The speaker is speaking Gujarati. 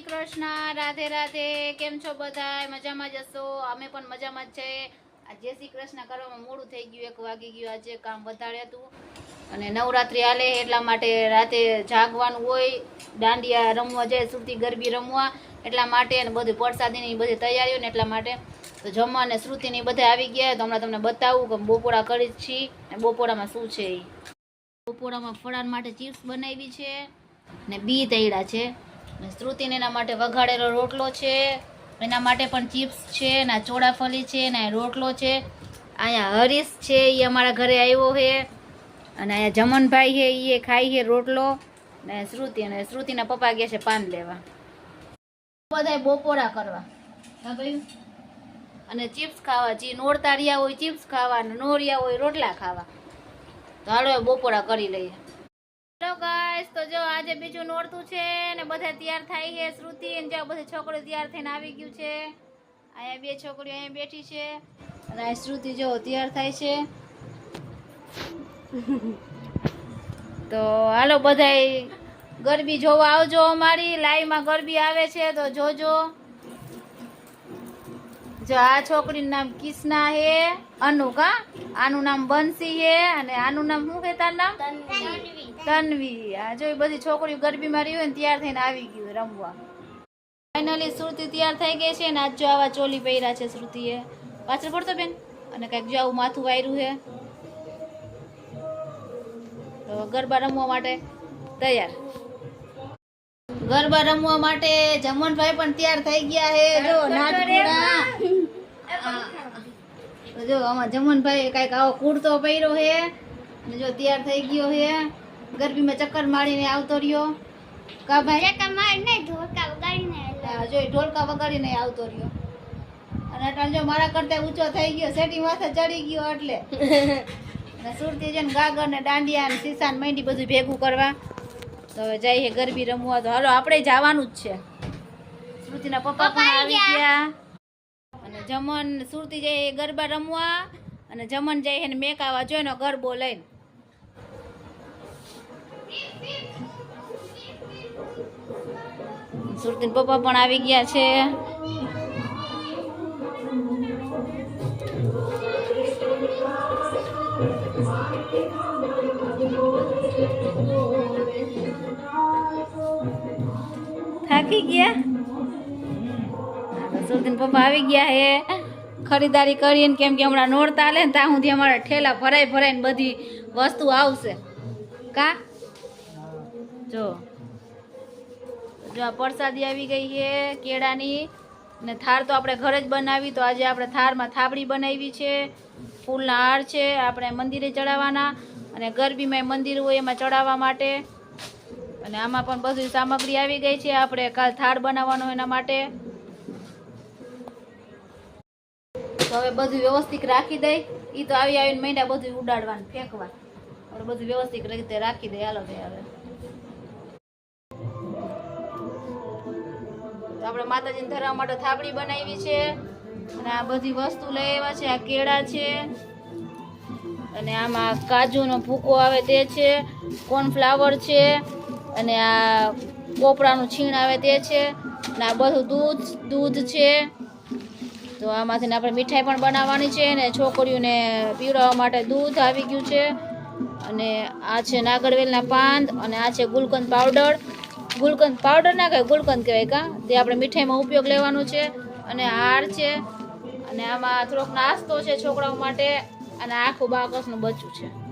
શ્રી કૃષ્ણ, રાધે રાધે, કેમ છો બધા મજામાં જ હશો? અમે પણ મજામાં જ છે. જય શ્રી કૃષ્ણ કરવામાં મોડું થઈ ગયું, એક વાગી ગયું આજે કામ વધારે હતું. અને નવરાત્રી હાલે એટલા માટે રાતે જાગવાનું હોય, દાંડિયા રમવા જાય, સુરતી ગરબી રમવા, એટલા માટે અને બધું પ્રસાદીની બધી તૈયારીઓ ને એટલા માટે. તો જમવા અને શ્રુતિની બધા આવી ગયા, તો હમણાં તમને બતાવું કે બપોરા કરી છીએ. અને બપોરામાં શું છે બપોરામાં ફળાર માટે ચિપ્સ બનાવી છે ને બી તૈડા છે. ને શ્રુતિને એના માટે વઘાડેલો રોટલો છે, એના માટે પણ ચિપ્સ છે ના ચોડાફલી છે ને રોટલો છે. અહીંયા હરીશ છે, એ અમારા ઘરે આવ્યો છે. અને અહીંયા જમનભાઈ છે એ ખાઈ છે રોટલો. ને શ્રુતિ અને શ્રુતિના પપ્પા ગયા છે પાન લેવા. બધાય બપોરા કરવા. ભાઈ? અને ચિપ્સ ખાવા, જે નોરતાળિયા હોય ચિપ્સ ખાવા નોરિયા હોય રોટલા ખાવા. તો હાલો બપોરા કરી લઈએ. હેલો ગાઈસ તો જો આજે બીજું નોરતું છે ને બધા તૈયાર થાય છે, શ્રુતિ ને બધી તૈયાર થઈને આવી ગયું છે. અહીંયા બે છોકરીઓ અહીંયા બેઠી છે અને આ શ્રુતિ જો તૈયાર થાય છે. તો હાલો બધાય, ગરબી જોવા આવજો અમારી લાઈવમાં ગરબી આવે છે, તો જોજો. જો આ છોકરીનું નામ કિસના હે અનુ કા આનું નામ બંસી હે, અને આનું નામ શું તારું નામ? તન્વી. આ જો બધી છોકરીઓ ગરબીમાં રહી હોય ને તૈયાર થઈને આવી ગયું રમવા. ફાઇનલી શ્રુતિ તૈયાર થઈ ગઈ છે ને આજ જો આવા ચોલી પહેર્યા છે શ્રુતિએ. પાછળ પડતો બેન. અને કંઈક જો આવું માથું વાયરું છે તો ગરબા રમવા માટે તૈયાર. ગરબા રમવા માટે જમનભાઈ પણ તૈયાર થઈ ગયા છે જો નાટકુડા જો આમાં જમનભાઈ કાંઈક આવો કુર્તો પહેર્યો છે અને જો તૈયાર થઈ ગયો છે ગરબીમાં ચક્કર મારીને આવતો રહ્યો. કા ભાઈ? હા, જો ઢોલકા વગાડીને આવતો રહ્યો. અને અટાણે જો મારા કરતા ઊંચો થઈ ગયો સેટી માથે ચડી ગયો એટલે. અને સુરતી છે ને ગાગર ને દાંડિયા ને સીસા ને બધું ભેગું કરવા. તો હવે જઈએ ગરબી રમવા. તો હાલો આપણે જવાનું જ છે. શ્રુતિના પપ્પા પણ આવી ગયા. અને જમન સુરતી જાય ગરબા રમવા. અને જમન જાય ને મેકાવા જોઈનો ગરબો લઈને સુરતીના પપ્પા પણ આવી ગયા છે. થાકી ગયા? સુરતીન પપ્પા આવી ગયા હે. ખરીદારી કરીને કેમ કે હમણાં નોરતા હાલે ને ત્યાં સુધી અમારા ઠેલા ભરાઈ ભરાઈને બધી વસ્તુ આવશે. કા? જો. જો આ પ્રસાદી આવી ગઈ છે કેળાની. ને થાળ તો આપણે ઘરે જ બનાવી, તો આજે આપણે થાળમાં થાબડી બનાવી છે. ફૂલના હાર છે, આપણે મંદિરે ચડાવવાના. અને ગરબીમાં મંદિર હોય એમાં ચડાવવા માટે. અને આમાં પણ બધી સામગ્રી આવી ગઈ છે, આપણે કાલ થાળ બનાવવાનો એના માટે. તો હવે બધું વ્યવસ્થિત રાખી દઈ. એ તો આવી આવીને મહિના બધું ઉડાડવાનું ફેંકવા બધું વ્યવસ્થિત રીતે રાખી દઈ. હાલો ભાઈ, હવે. આપણે માતાજીને ધરવા માટે થાબડી બનાવી છે. અને આ બધી વસ્તુ લઈ આવ્યા છે, આ કેળા છે. અને આમાં કાજુનો ભૂકો આવે તે છે, કોર્નફ્લાવર છે, અને આ કોપરાનું છીણ આવે તે છે, અને આ બધું દૂધ દૂધ છે. તો આમાંથી આપણે મીઠાઈ પણ બનાવવાની છે અને છોકરીઓને પીવડાવવા માટે દૂધ આવી ગયું છે. અને આ છે નાગરવેલના પાન અને આ છે ગુલકંદ પાવડર. ગુલકંદ પાવડર ના કહેવાય ગુલકંદ કહેવાય કા? તે આપણે મીઠાઈમાં ઉપયોગ લેવાનો છે. અને હાર છે. અને આમાં થોડોક નાસ્તો છે છોકરાઓ માટે. અને આખું બાકસનું બચ્ચું છે.